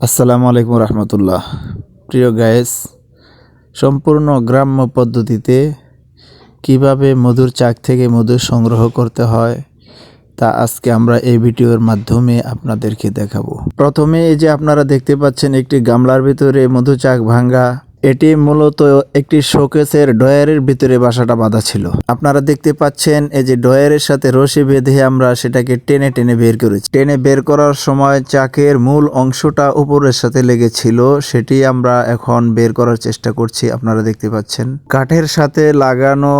আসসালামু আলাইকুম রহমতুল্লাহ। প্রিয় গায়েস, সম্পূর্ণ গ্রাম্য পদ্ধতিতে কীভাবে মধুর চাক থেকে মধু সংগ্রহ করতে হয়, তা আজকে আমরা এই ভিডিওর মাধ্যমে আপনাদেরকে দেখাবো। প্রথমে এই যে আপনারা দেখতে পাচ্ছেন একটি গামলার ভিতরে মধু চাক ভাঙ্গা এটি মূলত একটি শোকেসের ডয়ারের ভিতরে বাসাটা বাঁধা ছিল। আপনারা দেখতে পাচ্ছেন, এই যে ডয়ারের সাথে রশি বেঁধে আমরা সেটাকে টেনে টেনে বের করেছি। টেনে বের করার সময় চাকের মূল অংশটা উপরের সাথে লেগেছিল, সেটি আমরা এখন বের করার চেষ্টা করছি, আপনারা দেখতে পাচ্ছেন। কাঠের সাথে লাগানো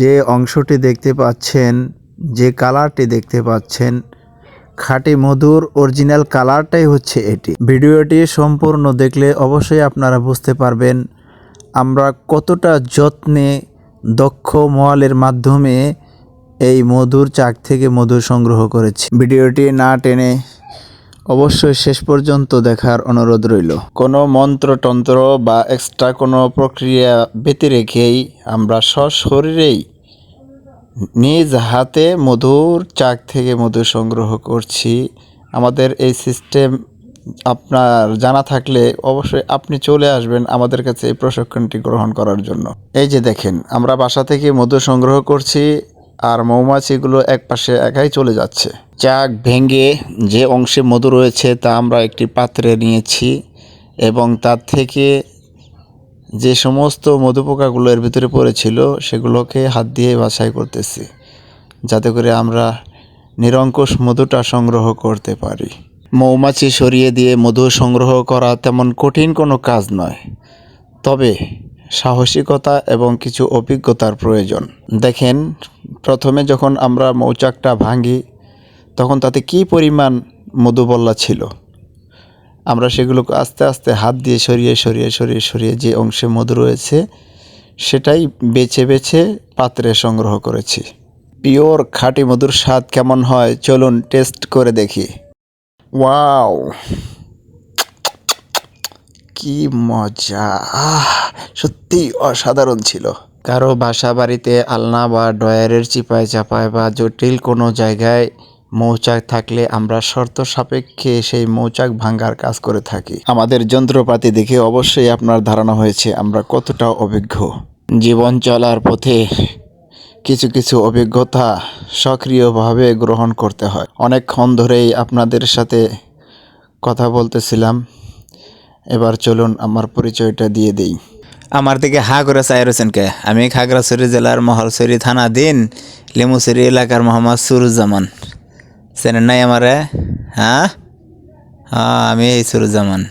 যে অংশটি দেখতে পাচ্ছেন, যে কালারটি দেখতে পাচ্ছেন খাঁটি মধুর অরিজিনাল কালারটাই হচ্ছে এটি। ভিডিওটি সম্পূর্ণ দেখলে অবশ্যই আপনারা বুঝতে পারবেন আমরা কতটা যত্নে দক্ষ মোয়ালের মাধ্যমে এই মধুর চাক থেকে মধু সংগ্রহ করেছি। ভিডিওটি না টেনে অবশ্যই শেষ পর্যন্ত দেখার অনুরোধ রইল। কোনো মন্ত্রতন্ত্র বা এক্সট্রা কোনো প্রক্রিয়া ব্যতি রেখেই আমরা সশরীরেই নিজ হাতে মধুর চাক থেকে মধু সংগ্রহ করছি। আমাদের এই সিস্টেম আপনার জানা থাকলে অবশ্যই আপনি চলে আসবেন আমাদের কাছে এই প্রশিক্ষণটি গ্রহণ করার জন্য। এই যে দেখেন, আমরা বাসা থেকে মধু সংগ্রহ করছি আর মৌমাছিগুলো এক পাশে একাই চলে যাচ্ছে। চাক ভেঙে যে অংশে মধু রয়েছে তা আমরা একটি পাত্রে নিয়েছি এবং তার থেকে যে সমস্ত মধুপোকাগুলো এর ভিতরে পড়েছিল, সেগুলোকে হাত দিয়ে বাছাই করতেছি, যাতে করে আমরা নিরঙ্কুশ মধুটা সংগ্রহ করতে পারি। মৌমাছি সরিয়ে দিয়ে মধু সংগ্রহ করা তেমন কঠিন কোনো কাজ নয়, তবে সাহসিকতা এবং কিছু অভিজ্ঞতার প্রয়োজন। দেখেন, প্রথমে যখন আমরা মৌচাকটা ভাঙি, তখন তাতে কী পরিমাণ মধুবল্লা ছিল? আমরা সেগুলোকে আস্তে আস্তে হাত দিয়ে সরিয়ে সরিয়ে সরিয়ে সরিয়ে যে অংশে মধু রয়েছে, সেটাই বেছে বেছে পাত্রে সংগ্রহ করেছি। পিওর খাঁটি মধুর স্বাদ কেমন হয় চলুন টেস্ট করে দেখি। ওয়াও! কি মজা! সত্যি অসাধারণ ছিল। কারও বাসা বাড়িতে আলনা বা ডয়ারের চিপায় চাপায় বা জটিল কোনো জায়গায় মৌচাক থাকলে আমরা শর্ত সাপেক্ষে সেই মৌচাক ভাঙ্গার কাজ করে থাকি। আমাদের যন্ত্রপাতি দেখে অবশ্যই আপনার ধারণা হয়েছে, আমরা কতটা অভিজ্ঞ। জীবন চলার পথে কিছু কিছু অভিজ্ঞতা সক্রিয়ভাবে গ্রহণ করতে হয়। অনেকক্ষণ ধরেই আপনাদের সাথে কথা বলতেছিলাম। এবার চলুন আমার পরিচয়টা দিয়ে দেই। আমার দিকে হা করে চাই রয়েছেন আমি খাগড়াছড়ি জেলার মহলছড়ি থানা, দিন, লেমুছড়ি এলাকার মোহাম্মদ সুরুজ্জামান। চেনেন নাই আমারে হ্যাঁ? হ্যাঁ আমি এই সুরুজ্জামান